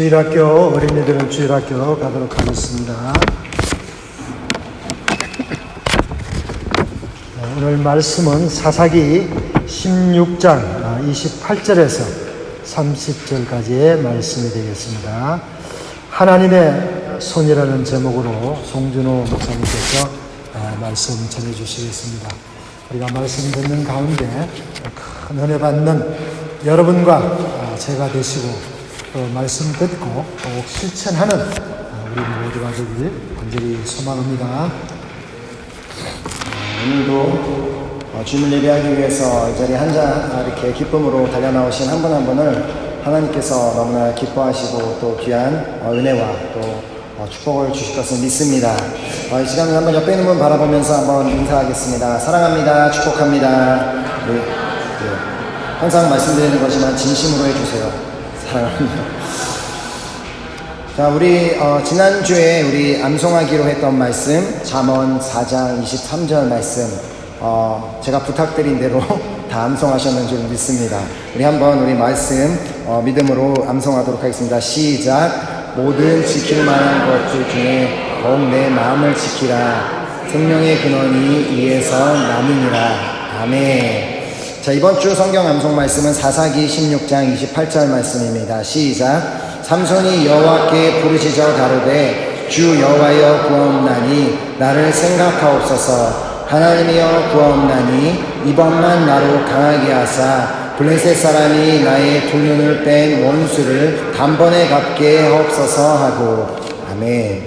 주일학교 어린이들은 주일학교 가도록 하겠습니다. 네, 오늘 말씀은 사사기 16장 28절에서 30절까지의 말씀이 되겠습니다. 하나님의 손이라는 제목으로 송준호 목사님께서 아, 말씀 전해주시겠습니다. 우리가 말씀 듣는 가운데 큰 은혜 받는 여러분과 아, 제가 되시고 또 말씀 듣고 꼭 실천하는 아, 우리 모두가 되길 간절히 소망합니다. 오늘도 어, 주님을 예배하기 위해서 이 자리에 한자 이렇게 기쁨으로 달려 나오신 한 분 한 분을 하나님께서 너무나 기뻐하시고 또 귀한 어, 은혜와 또 어, 축복을 주실 것을 믿습니다. 어, 이 시간에 한번 옆에 있는 분 바라보면서 한번 인사하겠습니다. 사랑합니다. 축복합니다. 네, 네. 항상 말씀드리는 거지만 진심으로 해주세요. 사랑합니다. 자, 우리 어, 지난주에 우리 암송하기로 했던 말씀 잠언 4장 23절 말씀 어, 제가 부탁드린 대로 다 암송하셨는 줄 믿습니다. 우리 한번 우리 말씀 어, 믿음으로 암송하도록 하겠습니다. 시작. 모든 지킬 만한 것들 중에 더욱 내 마음을 지키라. 생명의 근원이 이에서 남으니라. 아멘. 자, 이번 주 성경 암송 말씀은 사사기 16장 28절 말씀입니다. 시작. 삼손이 여호와께 부르짖어 가로되 주 여호와여 구하옵나니 나를 생각하옵소서 하나님이여 구하옵나니 이번만 나로 강하게 하사 블레셋 사람이 나의 두 눈을 뺀 원수를 단번에 갚게 하옵소서 하고 아멘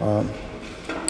어,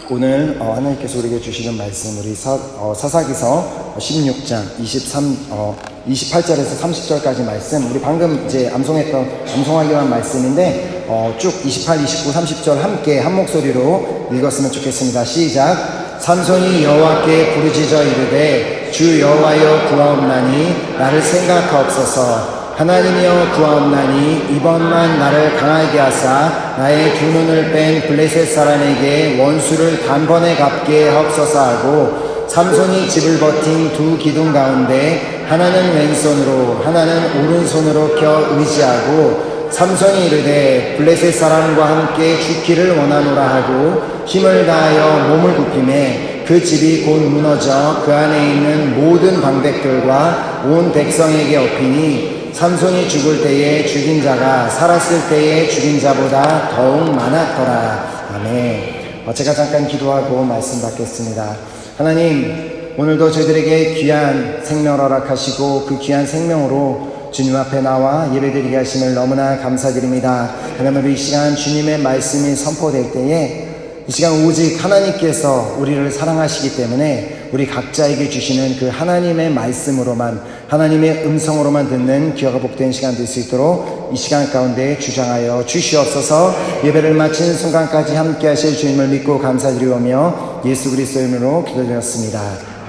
오늘 어, 하나님께서 우리에게 주시는 말씀 우리 사, 어, 사사기서 16장 23 어, 28절에서 30절까지 말씀 우리 방금 이제 암송했던 암송하기로 한 말씀인데 어, 쭉 28, 29, 30절 함께 한 목소리로 읽었으면 좋겠습니다. 시작. 삼손이 여호와께 부르짖어 이르되 주 여호와여 구하옵나니 나를 생각하옵소서 하나님이여 구하옵나니 이번만 나를 강하게 하사 나의 두 눈을 뺀 블레셋 사람에게 원수를 단번에 갚게 하옵소서 하고 삼손이 집을 버틴 두 기둥 가운데 하나는 왼손으로 하나는 오른손으로 켜 의지하고 삼손이 이르되 블레셋 사람과 함께 죽기를 원하노라 하고 힘을 다하여 몸을 굽힘에 그 집이 곧 무너져 그 안에 있는 모든 방백들과 온 백성에게 엎이니 삼손이 죽을 때에 죽인 자가 살았을 때에 죽인 자보다 더욱 많았더라. 아멘. 어, 제가 잠깐 기도하고 말씀 받겠습니다. 하나님, 오늘도 저희들에게 귀한 생명을 허락하시고 그 귀한 생명으로 주님 앞에 나와 예배드리게 하심을 너무나 감사드립니다. 하나님, 이 시간 주님의 말씀이 선포될 때에 이 시간 오직 하나님께서 우리를 사랑하시기 때문에 우리 각자에게 주시는 그 하나님의 말씀으로만 하나님의 음성으로만 듣는 귀하가 복된 시간 될 수 있도록 이 시간 가운데 주장하여 주시옵소서 예배를 마친 순간까지 함께 하실 주님을 믿고 감사드리오며 예수 그리스도 이름으로 기도드렸습니다.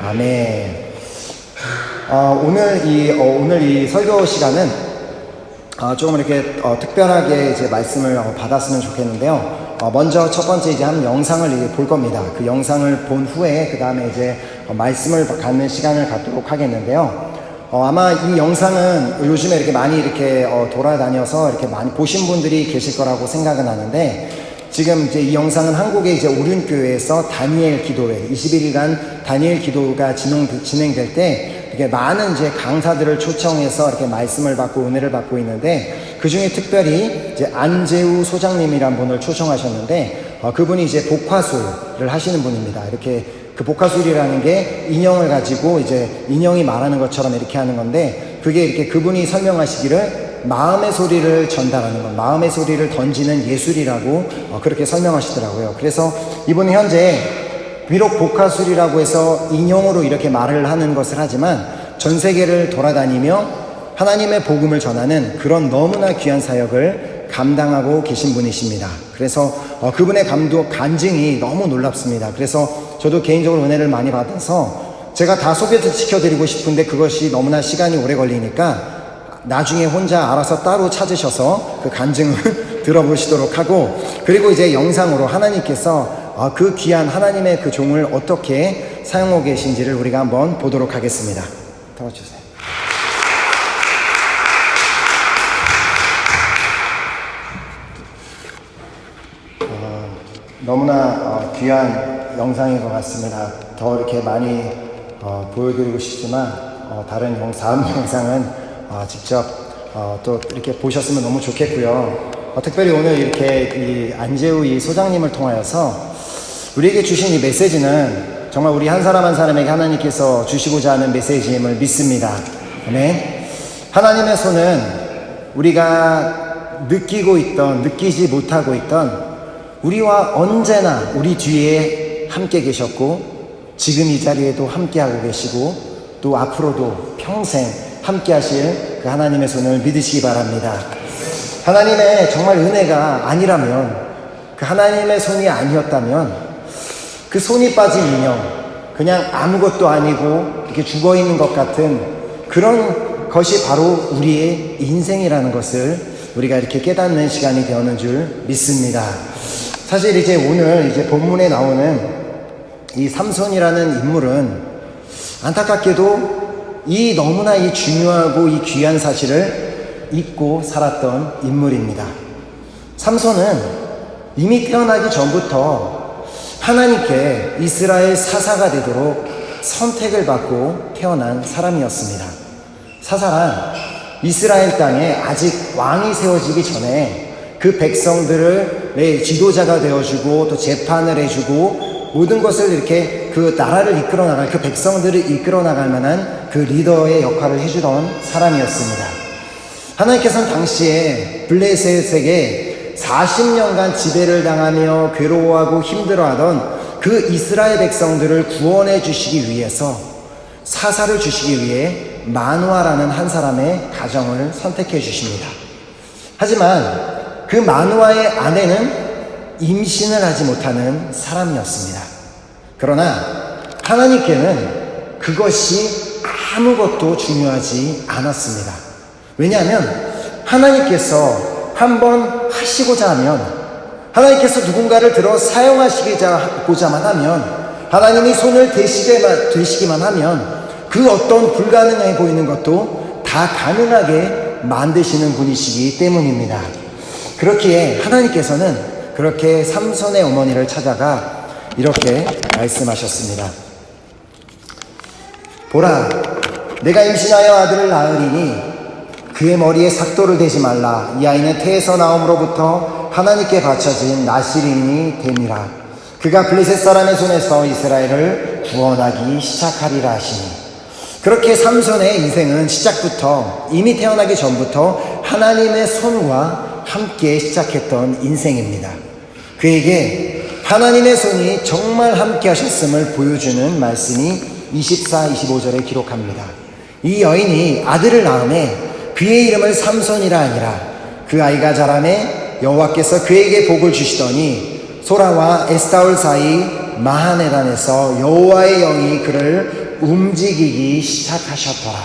아멘. 어, 오늘 이 어, 오늘 이 설교 시간은 어, 조금 이렇게 어, 특별하게 이제 말씀을 어, 받았으면 좋겠는데요. 어, 먼저 첫 번째 이제 한 영상을 볼 겁니다. 그 영상을 본 후에 그 다음에 이제 어, 말씀을 갖는 시간을 갖도록 하겠는데요. 어, 아마 이 영상은 요즘에 이렇게 많이 이렇게 어, 돌아다녀서 이렇게 많이 보신 분들이 계실 거라고 생각은 하는데 지금 이제 이 영상은 한국의 이제 오륜교회에서 다니엘 기도회 21일간 다니엘 기도가 진행, 진행될 때 이렇게 많은 이제 강사들을 초청해서 이렇게 말씀을 받고 은혜를 받고 있는데 그 중에 특별히 이제 안재우 소장님이란 분을 초청하셨는데 어, 그분이 이제 복화술을 하시는 분입니다. 이렇게 그 복화술이라는 게 인형을 가지고 이제 인형이 말하는 것처럼 이렇게 하는 건데 그게 이렇게 그분이 설명하시기를 마음의 소리를 전달하는 것, 마음의 소리를 던지는 예술이라고 어, 그렇게 설명하시더라고요. 그래서 이분은 현재 비록 복화술이라고 해서 인형으로 이렇게 말을 하는 것을 하지만 전 세계를 돌아다니며 하나님의 복음을 전하는 그런 너무나 귀한 사역을 감당하고 계신 분이십니다. 그래서 어, 그분의 감독 간증이 너무 놀랍습니다. 그래서 저도 개인적으로 은혜를 많이 받아서 제가 다 소개시켜드리고 싶은데 그것이 너무나 시간이 오래 걸리니까 나중에 혼자 알아서 따로 찾으셔서 그 간증을 들어보시도록 하고 그리고 이제 영상으로 하나님께서 아, 아, 그 귀한 하나님의 그 종을 어떻게 사용하고 계신지를 우리가 한번 보도록 하겠습니다. 들어주세요. 어, 너무나 어, 귀한 영상인 것 같습니다. 더 이렇게 많이 어, 보여드리고 싶지만 어, 다른 영, 다음 영상은 어, 직접 어, 또 이렇게 보셨으면 너무 좋겠고요. 어, 특별히 오늘 이렇게 이 안재우 이 소장님을 통하여서 우리에게 주신 이 메시지는 정말 우리 한 사람 한 사람에게 하나님께서 주시고자 하는 메시지임을 믿습니다. 아멘. 하나님의 손은 우리가 느끼고 있던, 느끼지 못하고 있던 우리와 언제나 우리 뒤에 함께 계셨고 지금 이 자리에도 함께 하고 계시고 또 앞으로도 평생 함께 하실 그 하나님의 손을 믿으시기 바랍니다. 하나님의 정말 은혜가 아니라면 그 하나님의 손이 아니었다면 그 손이 빠진 인형, 그냥 아무것도 아니고 이렇게 죽어 있는 것 같은 그런 것이 바로 우리의 인생이라는 것을 우리가 이렇게 깨닫는 시간이 되었는 줄 믿습니다. 사실 이제 오늘 이제 본문에 나오는 이 삼손이라는 인물은 안타깝게도 이 너무나 이 중요하고 이 귀한 사실을 잊고 살았던 인물입니다. 삼손은 이미 태어나기 전부터 하나님께 이스라엘 사사가 되도록 선택을 받고 태어난 사람이었습니다. 사사란 이스라엘 땅에 아직 왕이 세워지기 전에 그 백성들을 내 지도자가 되어주고 또 재판을 해주고 모든 것을 이렇게 그 나라를 이끌어 나갈 그 백성들을 이끌어 나갈 만한 그 리더의 역할을 해주던 사람이었습니다. 하나님께서는 당시에 블레셋에게 40년간 지배를 당하며 괴로워하고 힘들어하던 그 이스라엘 백성들을 구원해 주시기 위해서 사사를 주시기 위해 마누아라는 한 사람의 가정을 선택해 주십니다. 하지만 그 마누아의 아내는 임신을 하지 못하는 사람이었습니다. 그러나 하나님께는 그것이 아무것도 중요하지 않았습니다. 왜냐하면 하나님께서 한번 하시고자 하면 하나님께서 누군가를 들어 사용하시고자만 하면 하나님이 손을 대시기만 하면 그 어떤 불가능해 보이는 것도 다 가능하게 만드시는 분이시기 때문입니다. 그렇기에 하나님께서는 그렇게 삼손의 어머니를 찾아가 이렇게 말씀하셨습니다. 보라, 내가 임신하여 아들을 낳으리니 그의 머리에 삭도를 대지 말라. 이 아이는 태에서 나옴으로부터 하나님께 바쳐진 나시린이 됨이라. 그가 블레셋 사람의 손에서 이스라엘을 구원하기 시작하리라 하시니. 그렇게 삼손의 인생은 시작부터 이미 태어나기 전부터 하나님의 손과 함께 시작했던 인생입니다. 그에게 하나님의 손이 정말 함께 하셨음을 보여주는 말씀이 24, 25절에 기록합니다. 이 여인이 아들을 낳음에 그의 이름을 삼손이라 아니라 그 아이가 자라매 여호와께서 그에게 복을 주시더니 소라와 에스타올 사이 마하네단에서 여호와의 영이 그를 움직이기 시작하셨더라.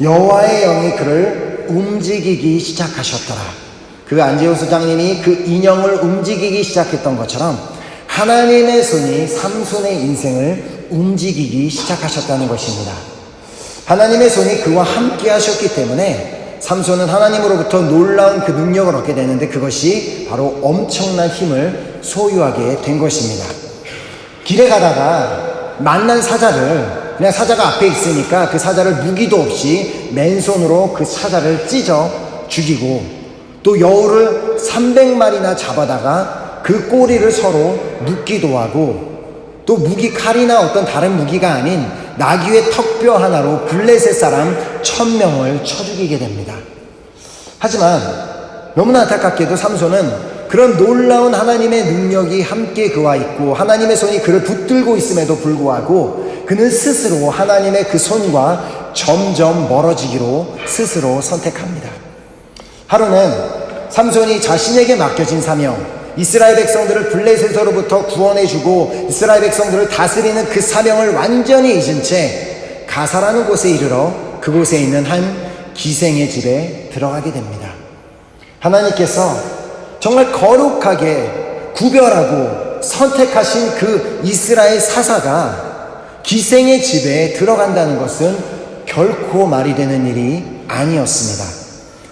여호와의 영이 그를 움직이기 시작하셨더라. 그 안재호 소장님이 그 인형을 움직이기 시작했던 것처럼 하나님의 손이 삼손의 인생을 움직이기 시작하셨다는 것입니다. 하나님의 손이 그와 함께 하셨기 때문에 삼손은 하나님으로부터 놀라운 그 능력을 얻게 되는데 그것이 바로 엄청난 힘을 소유하게 된 것입니다. 길에 가다가 만난 사자를 그냥 사자가 앞에 있으니까 그 사자를 무기도 없이 맨손으로 그 사자를 찢어 죽이고 또 여우를 300마리나 잡아다가 그 꼬리를 서로 묶기도 하고 또 무기 칼이나 어떤 다른 무기가 아닌 나귀의 턱뼈 하나로 블레셋 사람 천명을 쳐 죽이게 됩니다. 하지만 너무나 안타깝게도 삼손은 그런 놀라운 하나님의 능력이 함께 그와 있고 하나님의 손이 그를 붙들고 있음에도 불구하고 그는 스스로 하나님의 그 손과 점점 멀어지기로 스스로 선택합니다. 하루는 삼손이 자신에게 맡겨진 사명, 이스라엘 백성들을 블레셋으로부터 구원해주고 이스라엘 백성들을 다스리는 그 사명을 완전히 잊은 채 가사라는 곳에 이르러 그곳에 있는 한 기생의 집에 들어가게 됩니다. 하나님께서 정말 거룩하게 구별하고 선택하신 그 이스라엘 사사가 기생의 집에 들어간다는 것은 결코 말이 되는 일이 아니었습니다.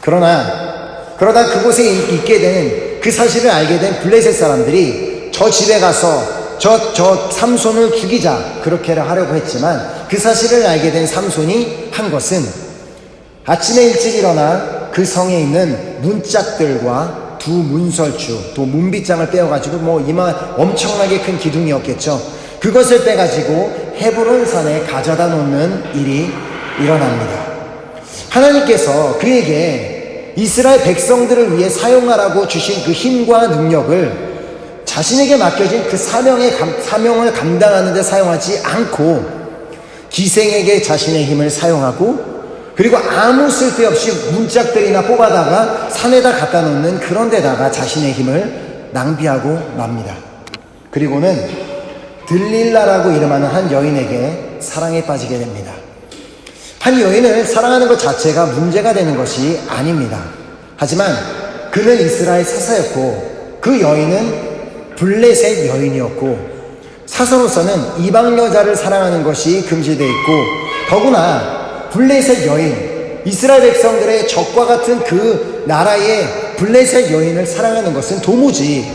그러나 그러다 그곳에 있게 된 그 사실을 알게 된 블레셋 사람들이 저 집에 가서 저, 저 삼손을 죽이자. 그렇게 하려고 했지만 그 사실을 알게 된 삼손이 한 것은 아침에 일찍 일어나 그 성에 있는 문짝들과 두 문설주, 또 문빗장을 빼어가지고 뭐 이마 엄청나게 큰 기둥이었겠죠. 그것을 빼가지고 헤브론 산에 가져다 놓는 일이 일어납니다. 하나님께서 그에게 이스라엘 백성들을 위해 사용하라고 주신 그 힘과 능력을 자신에게 맡겨진 그 사명의 감- 사명을 감당하는 데 사용하지 않고 기생에게 자신의 힘을 사용하고 그리고 아무 쓸데없이 문짝들이나 뽑아다가 산에다 갖다 놓는 그런 데다가 자신의 힘을 낭비하고 맙니다. 그리고는 들릴라라고 이름하는 한 여인에게 사랑에 빠지게 됩니다. 한 여인을 사랑하는 것 자체가 문제가 되는 것이 아닙니다. 하지만 그는 이스라엘 사사였고 그 여인은 블레셋 여인이었고 사서로서는 이방 여자를 사랑하는 것이 금지되어 있고 더구나 블레셋 여인 이스라엘 백성들의 적과 같은 그 나라의 블레셋 여인을 사랑하는 것은 도무지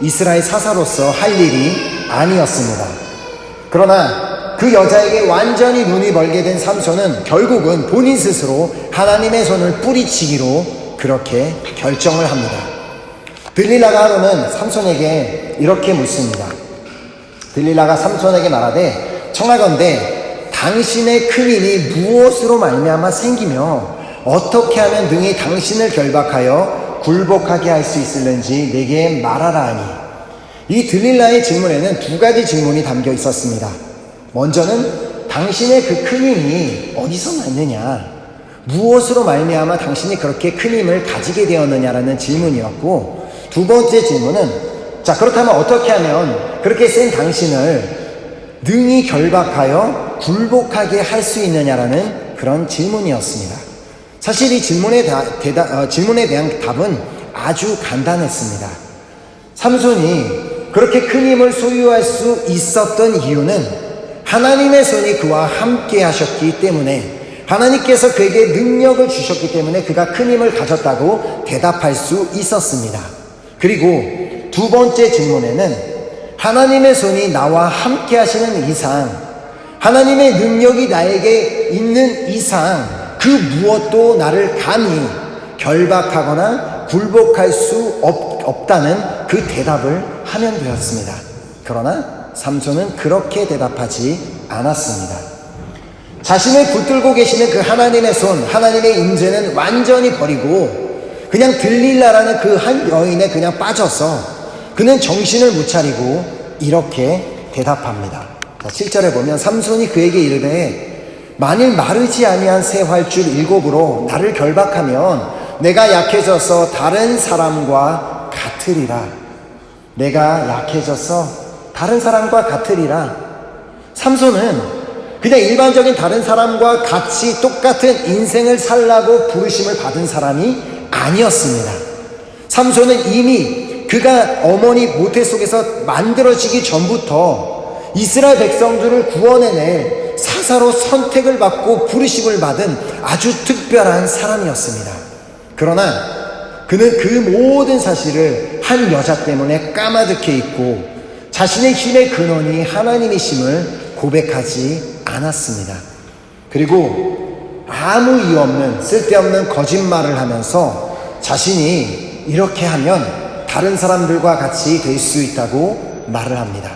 이스라엘 사사로서 할 일이 아니었습니다. 그러나 그 여자에게 완전히 눈이 멀게 된 삼손은 결국은 본인 스스로 하나님의 손을 뿌리치기로 그렇게 결정을 합니다. 들릴라가 하루는 삼손에게 이렇게 묻습니다. 들릴라가 삼손에게 말하되 청하건대 당신의 큰 힘이 무엇으로 말미암아 생기며 어떻게 하면 능히 당신을 결박하여 굴복하게 할 수 있을는지 내게 말하라 하니 이 들릴라의 질문에는 두 가지 질문이 담겨 있었습니다. 먼저는 당신의 그 큰 힘이 어디서 났느냐? 무엇으로 말미암아 당신이 그렇게 큰 힘을 가지게 되었느냐라는 질문이었고 두 번째 질문은 자 그렇다면 어떻게 하면 그렇게 센 당신을 능히 결박하여 굴복하게 할 수 있느냐라는 그런 질문이었습니다. 사실 이 질문에, 다, 대다, 어, 질문에 대한 답은 아주 간단했습니다. 삼손이 그렇게 큰 힘을 소유할 수 있었던 이유는 하나님의 손이 그와 함께 하셨기 때문에 하나님께서 그에게 능력을 주셨기 때문에 그가 큰 힘을 가졌다고 대답할 수 있었습니다. 그리고 두 번째 질문에는 하나님의 손이 나와 함께 하시는 이상, 하나님의 능력이 나에게 있는 이상, 그 무엇도 나를 감히 결박하거나 굴복할 수 없, 없다는 그 대답을 하면 되었습니다. 그러나 삼손은 그렇게 대답하지 않았습니다. 자신을 붙들고 계시는 그 하나님의 손, 하나님의 임재는 완전히 버리고 그냥 들릴라라는 그 한 여인에 그냥 빠져서 그는 정신을 못 차리고 이렇게 대답합니다. 자, 7절에 보면 삼손이 그에게 이르되 만일 마르지 아니한 새 활줄 일곱으로 나를 결박하면 내가 약해져서 다른 사람과 같으리라. 내가 약해져서 다른 사람과 같으리라. 삼손은 그냥 일반적인 다른 사람과 같이 똑같은 인생을 살라고 부르심을 받은 사람이 아니었습니다. 삼손은 이미 그가 어머니 모태 속에서 만들어지기 전부터 이스라엘 백성들을 구원해낼 사사로 선택을 받고 부르심을 받은 아주 특별한 사람이었습니다. 그러나 그는 그 모든 사실을 한 여자 때문에 까마득해 있고 자신의 힘의 근원이 하나님이심을 고백하지 않았습니다. 그리고 아무 이유 없는 쓸데없는 거짓말을 하면서 자신이 이렇게 하면 다른 사람들과 같이 될 수 있다고 말을 합니다.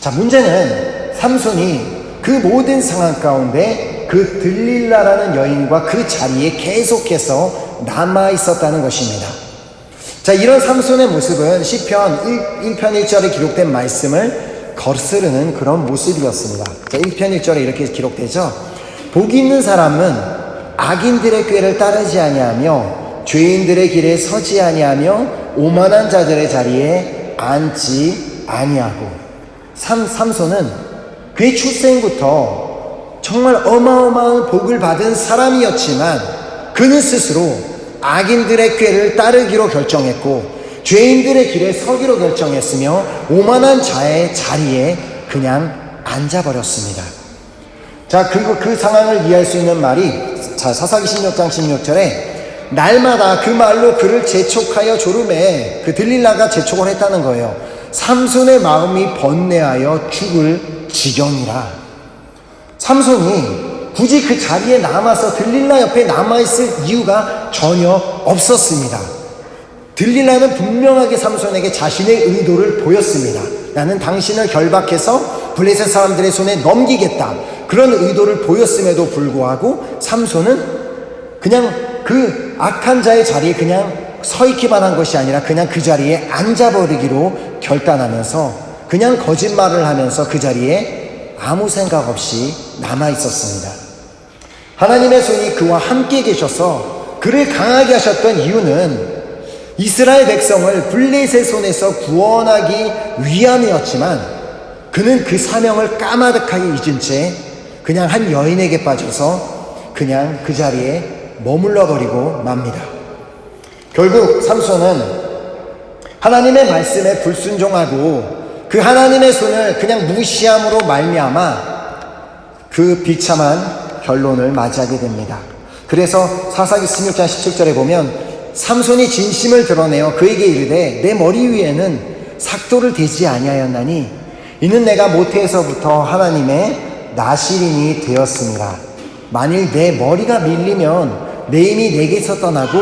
자, 문제는 삼손이 그 모든 상황 가운데 그 들릴라라는 여인과 그 자리에 계속해서 남아 있었다는 것입니다. 자, 이런 삼손의 모습은 시편 1, 편 1절에 기록된 말씀을 거스르는 그런 모습이었습니다. 자, 1편 1절에 이렇게 기록되죠. 복 있는 사람은 악인들의 꾀를 따르지 아니하며 죄인들의 길에 서지 아니하며 오만한 자들의 자리에 앉지 아니하고 삼, 삼손은 그의 출생부터 정말 어마어마한 복을 받은 사람이었지만 그는 스스로 악인들의 꾀를 따르기로 결정했고 죄인들의 길에 서기로 결정했으며 오만한 자의 자리에 그냥 앉아버렸습니다. 자, 그, 그 상황을 이해할 수 있는 말이 자, 사사기 16장 16절에 날마다 그 말로 그를 재촉하여 조름에 그 들릴라가 재촉을 했다는 거예요. 삼손의 마음이 번뇌하여 죽을 지경이라. 삼손이 굳이 그 자리에 남아서 들릴라 옆에 남아있을 이유가 전혀 없었습니다. 들릴라는 분명하게 삼손에게 자신의 의도를 보였습니다. 나는 당신을 결박해서 블레셋 사람들의 손에 넘기겠다. 그런 의도를 보였음에도 불구하고 삼손은 그냥 그 악한 자의 자리에 그냥 서 있기만 한 것이 아니라 그냥 그 자리에 앉아버리기로 결단하면서 그냥 거짓말을 하면서 그 자리에 아무 생각 없이 남아 있었습니다. 하나님의 손이 그와 함께 계셔서 그를 강하게 하셨던 이유는 이스라엘 백성을 블레셋 손에서 구원하기 위함이었지만 그는 그 사명을 까마득하게 잊은 채 그냥 한 여인에게 빠져서 그냥 그 자리에 머물러 버리고 맙니다. 결국 삼손은 하나님의 말씀에 불순종하고 그 하나님의 손을 그냥 무시함으로 말미암아 그 비참한 결론을 맞이하게 됩니다. 그래서 사사기 16장 17절에 보면 삼손이 진심을 드러내어 그에게 이르되 내 머리 위에는 삭도를 대지 아니하였나니 이는 내가 모태에서부터 하나님의 나시린이 되었습니다. 만일 내 머리가 밀리면 내 힘이 내게서 떠나고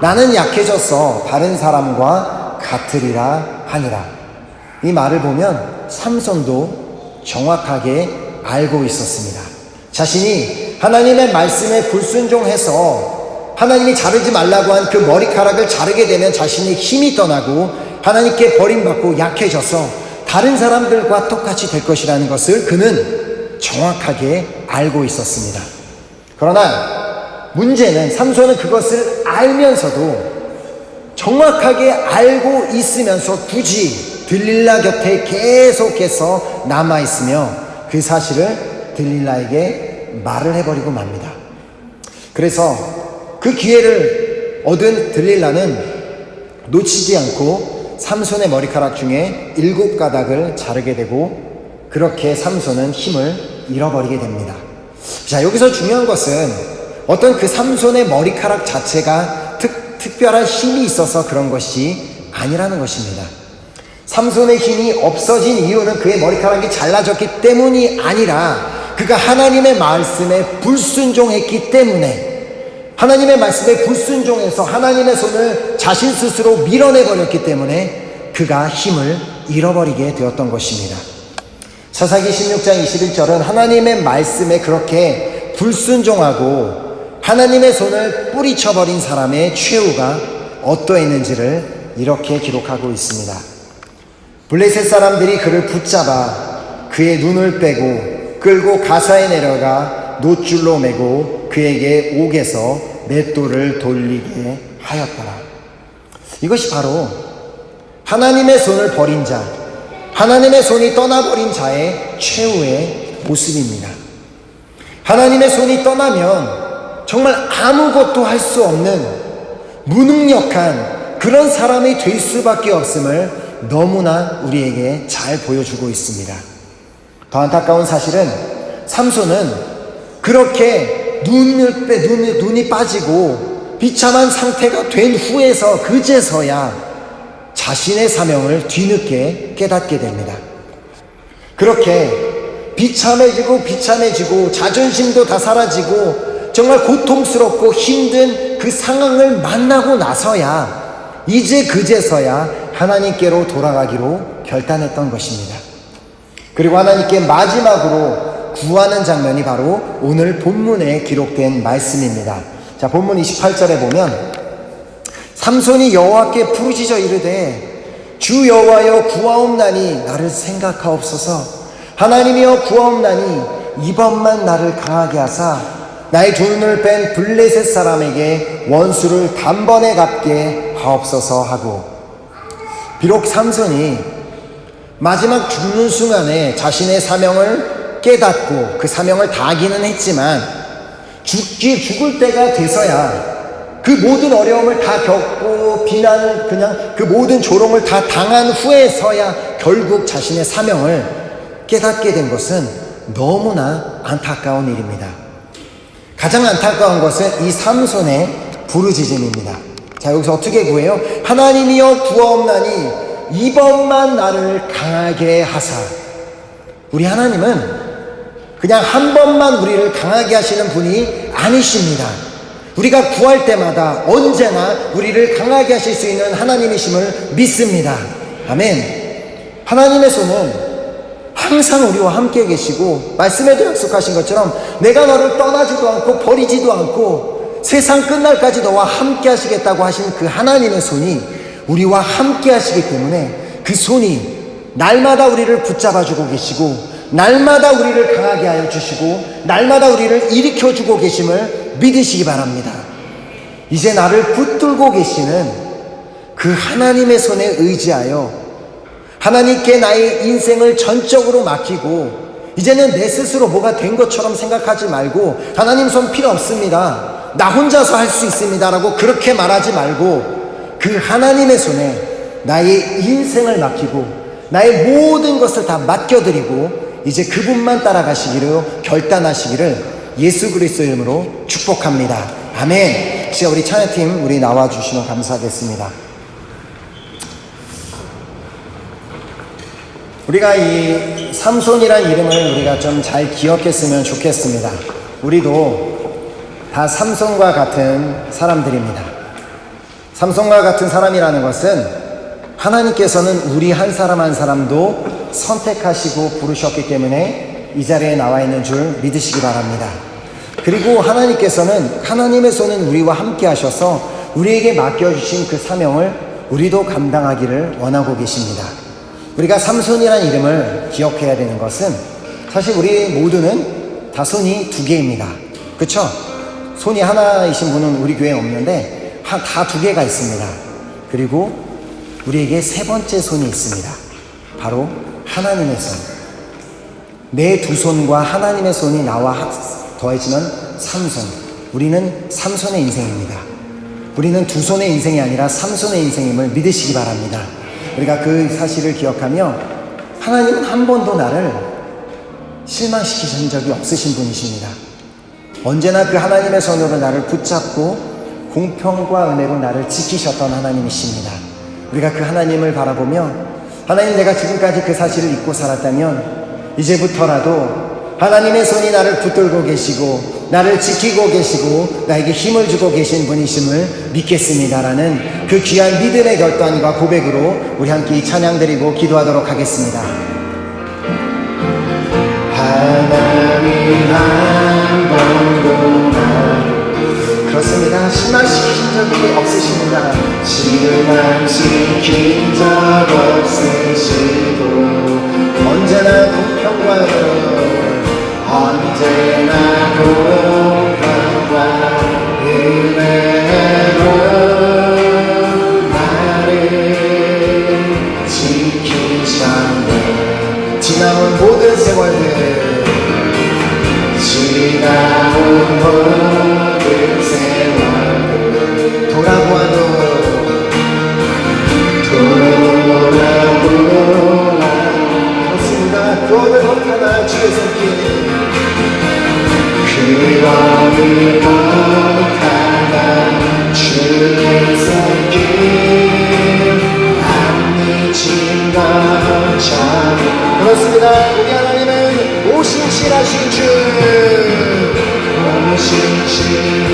나는 약해져서 다른 사람과 같으리라 하니라. 이 말을 보면 삼손도 정확하게 알고 있었습니다. 자신이 하나님의 말씀에 불순종해서 하나님이 자르지 말라고 한 그 머리카락을 자르게 되면 자신의 힘이 떠나고 하나님께 버림받고 약해져서 다른 사람들과 똑같이 될 것이라는 것을 그는 정확하게 알고 있었습니다. 그러나 문제는 삼손은 그것을 알면서도 정확하게 알고 있으면서 굳이 들릴라 곁에 계속해서 남아있으며 그 사실을 들릴라에게 말을 해버리고 맙니다. 그래서 그 기회를 얻은 들릴라는 놓치지 않고 삼손의 머리카락 중에 일곱 가닥을 자르게 되고 그렇게 삼손은 힘을 잃어버리게 됩니다. 자, 여기서 중요한 것은 어떤 그 삼손의 머리카락 자체가 특, 특별한 힘이 있어서 그런 것이 아니라는 것입니다. 삼손의 힘이 없어진 이유는 그의 머리카락이 잘라졌기 때문이 아니라 그가 하나님의 말씀에 불순종했기 때문에 하나님의 말씀에 불순종해서 하나님의 손을 자신 스스로 밀어내 버렸기 때문에 그가 힘을 잃어버리게 되었던 것입니다. 사사기 16장 21절은 하나님의 말씀에 그렇게 불순종하고 하나님의 손을 뿌리쳐버린 사람의 최후가 어떠했는지를 이렇게 기록하고 있습니다. 블레셋 사람들이 그를 붙잡아 그의 눈을 빼고 끌고 가사에 내려가 노줄로 매고 그에게 옥에서 맷돌을 돌리게 하였더라. 이것이 바로 하나님의 손을 버린 자, 하나님의 손이 떠나버린 자의 최후의 모습입니다. 하나님의 손이 떠나면 정말 아무것도 할 수 없는 무능력한 그런 사람이 될 수밖에 없음을 너무나 우리에게 잘 보여주고 있습니다. 더 안타까운 사실은 삼손은 그렇게 눈을 빼, 눈이, 눈이 빠지고 비참한 상태가 된 후에서 그제서야 자신의 사명을 뒤늦게 깨닫게 됩니다. 그렇게 비참해지고 비참해지고 자존심도 다 사라지고 정말 고통스럽고 힘든 그 상황을 만나고 나서야 이제 그제서야 하나님께로 돌아가기로 결단했던 것입니다. 그리고 하나님께 마지막으로 구하는 장면이 바로 오늘 본문에 기록된 말씀입니다. 자, 본문 28절에 보면 삼손이 여호와께 부르짖어 이르되 주 여호와여 구하옵나니 나를 생각하옵소서 하나님이여 구하옵나니 이번만 나를 강하게 하사 나의 두 눈을 뺀 블레셋 사람에게 원수를 단번에 갚게 하옵소서 하고 비록 삼손이 마지막 죽는 순간에 자신의 사명을 깨닫고 그 사명을 다하기는 했지만 죽기 죽을 때가 돼서야 그 모든 어려움을 다 겪고 비난을 그냥 그 모든 조롱을 다 당한 후에서야 결국 자신의 사명을 깨닫게 된 것은 너무나 안타까운 일입니다. 가장 안타까운 것은 이 삼손의 부르짖음입니다. 자 여기서 어떻게 구해요? 하나님이여 구하옵나니 이번만 나를 강하게 하사. 우리 하나님은 그냥 한 번만 우리를 강하게 하시는 분이 아니십니다. 우리가 구할 때마다 언제나 우리를 강하게 하실 수 있는 하나님이심을 믿습니다. 아멘. 하나님의 손은 항상 우리와 함께 계시고 말씀에도 약속하신 것처럼 내가 너를 떠나지도 않고 버리지도 않고 세상 끝날까지 너와 함께 하시겠다고 하신 그 하나님의 손이 우리와 함께 하시기 때문에 그 손이 날마다 우리를 붙잡아 주고 계시고 날마다 우리를 강하게 하여 주시고 날마다 우리를 일으켜 주고 계심을 믿으시기 바랍니다. 이제 나를 붙들고 계시는 그 하나님의 손에 의지하여 하나님께 나의 인생을 전적으로 맡기고 이제는 내 스스로 뭐가 된 것처럼 생각하지 말고 하나님 손 필요 없습니다. 나 혼자서 할 수 있습니다라고 그렇게 말하지 말고 그 하나님의 손에 나의 인생을 맡기고 나의 모든 것을 다 맡겨드리고 이제 그분만 따라가시기로 결단하시기를 예수 그리스도 이름으로 축복합니다. 아멘. 진짜 우리 찬양팀 우리 나와 주시면 감사하겠습니다. 우리가 이 삼손이란 이름을 우리가 좀 잘 기억했으면 좋겠습니다. 우리도 다 삼손과 같은 사람들입니다. 삼손과 같은 사람이라는 것은 하나님께서는 우리 한 사람 한 사람도 선택하시고 부르셨기 때문에 이 자리에 나와 있는 줄 믿으시기 바랍니다. 그리고 하나님께서는 하나님의 손은 우리와 함께 하셔서 우리에게 맡겨주신 그 사명을 우리도 감당하기를 원하고 계십니다. 우리가 삼손이라는 이름을 기억해야 되는 것은 사실 우리 모두는 다 손이 두 개입니다. 그쵸? 손이 하나이신 분은 우리 교회에 없는데 다 두 개가 있습니다. 그리고 우리에게 세 번째 손이 있습니다. 바로 하나님의 손. 내 두 손과 하나님의 손이 나와 더해지면 삼손. 우리는 삼손의 인생입니다. 우리는 두 손의 인생이 아니라 삼손의 인생임을 믿으시기 바랍니다. 우리가 그 사실을 기억하며 하나님은 한 번도 나를 실망시키신 적이 없으신 분이십니다. 언제나 그 하나님의 손으로 나를 붙잡고 공평과 은혜로 나를 지키셨던 하나님이십니다. 우리가 그 하나님을 바라보며 하나님 내가 지금까지 그 사실을 잊고 살았다면 이제부터라도 하나님의 손이 나를 붙들고 계시고 나를 지키고 계시고 나에게 힘을 주고 계신 분이심을 믿겠습니다라는 그 귀한 믿음의 결단과 고백으로 우리 함께 이 찬양 드리고 기도하도록 하겠습니다. 있습니다. 우리 하나님은 오신실하신 주 오신실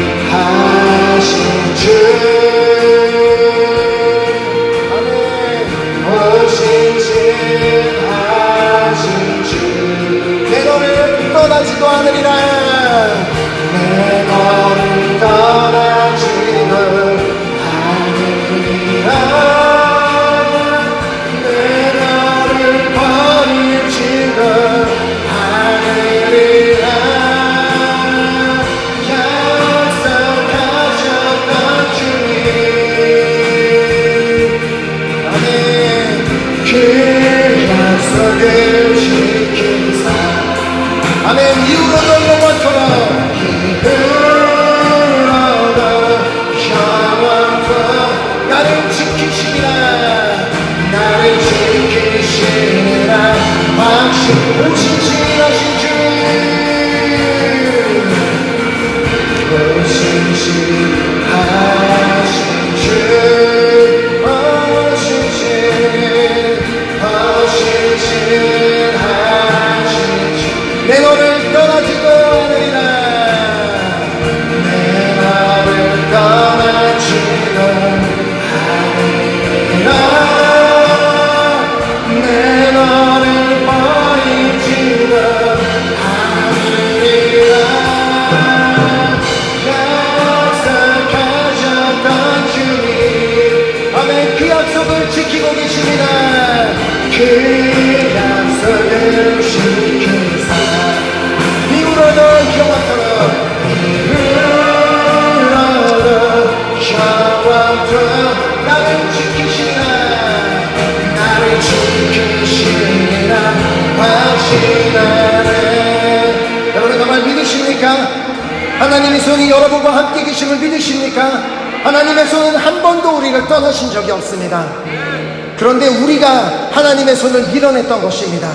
하나님의 손이 여러분과 함께 계심을 믿으십니까? 하나님의 손은 한 번도 우리를 떠나신 적이 없습니다. 그런데 우리가 하나님의 손을 밀어냈던 것입니다.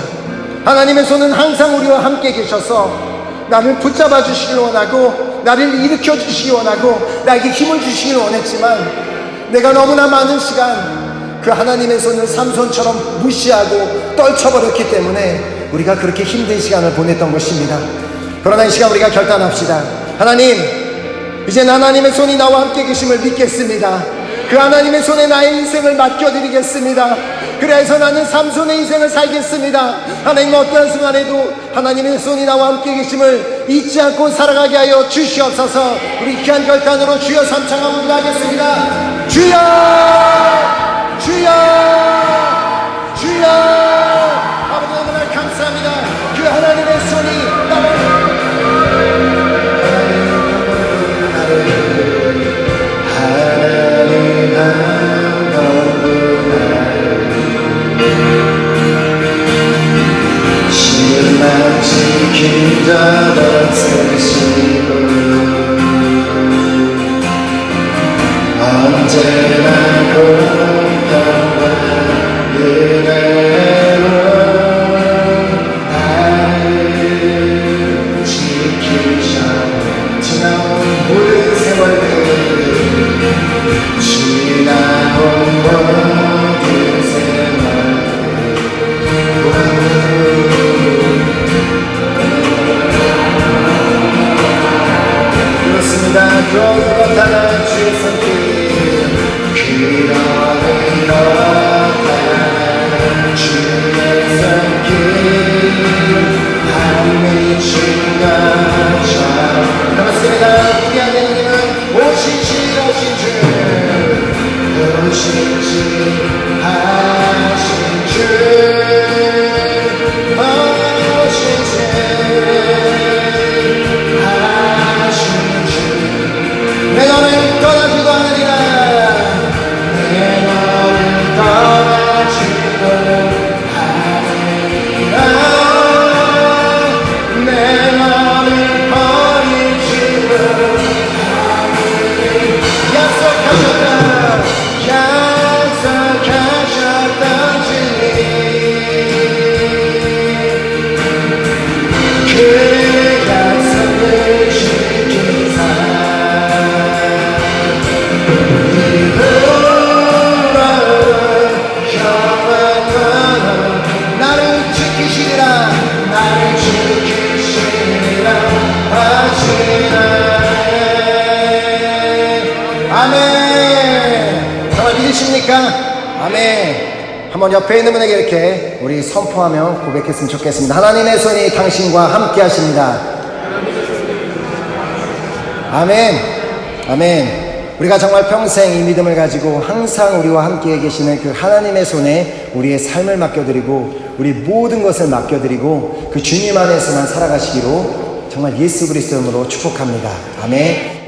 하나님의 손은 항상 우리와 함께 계셔서 나를 붙잡아 주시길 원하고 나를 일으켜 주시기 원하고 나에게 힘을 주시길 원했지만 내가 너무나 많은 시간 그 하나님의 손을 삼손처럼 무시하고 떨쳐버렸기 때문에 우리가 그렇게 힘든 시간을 보냈던 것입니다. 그러나 이 시간 우리가 결단합시다. 하나님, 이제 하나님의 손이 나와 함께 계심을 믿겠습니다. 그 하나님의 손에 나의 인생을 맡겨드리겠습니다. 그래서 나는 삼손의 인생을 살겠습니다. 하나님 어떠한 순간에도 하나님의 손이 나와 함께 계심을 잊지 않고 살아가게 하여 주시옵소서 우리 귀한 결단으로 주여 삼창하고 기도하겠습니다. 주여! 주여! 주여! 신만 지킨다던 쓰시고. 언제나 아멘. 한번 옆에 있는 분에게 이렇게 우리 선포하며 고백했으면 좋겠습니다. 하나님의 손이 당신과 함께 하십니다. 아멘. 아멘. 우리가 정말 평생 이 믿음을 가지고 항상 우리와 함께 계시는 그 하나님의 손에 우리의 삶을 맡겨드리고 우리 모든 것을 맡겨드리고 그 주님 안에서만 살아가시기로 정말 예수 그리스도 이름으로 축복합니다. 아멘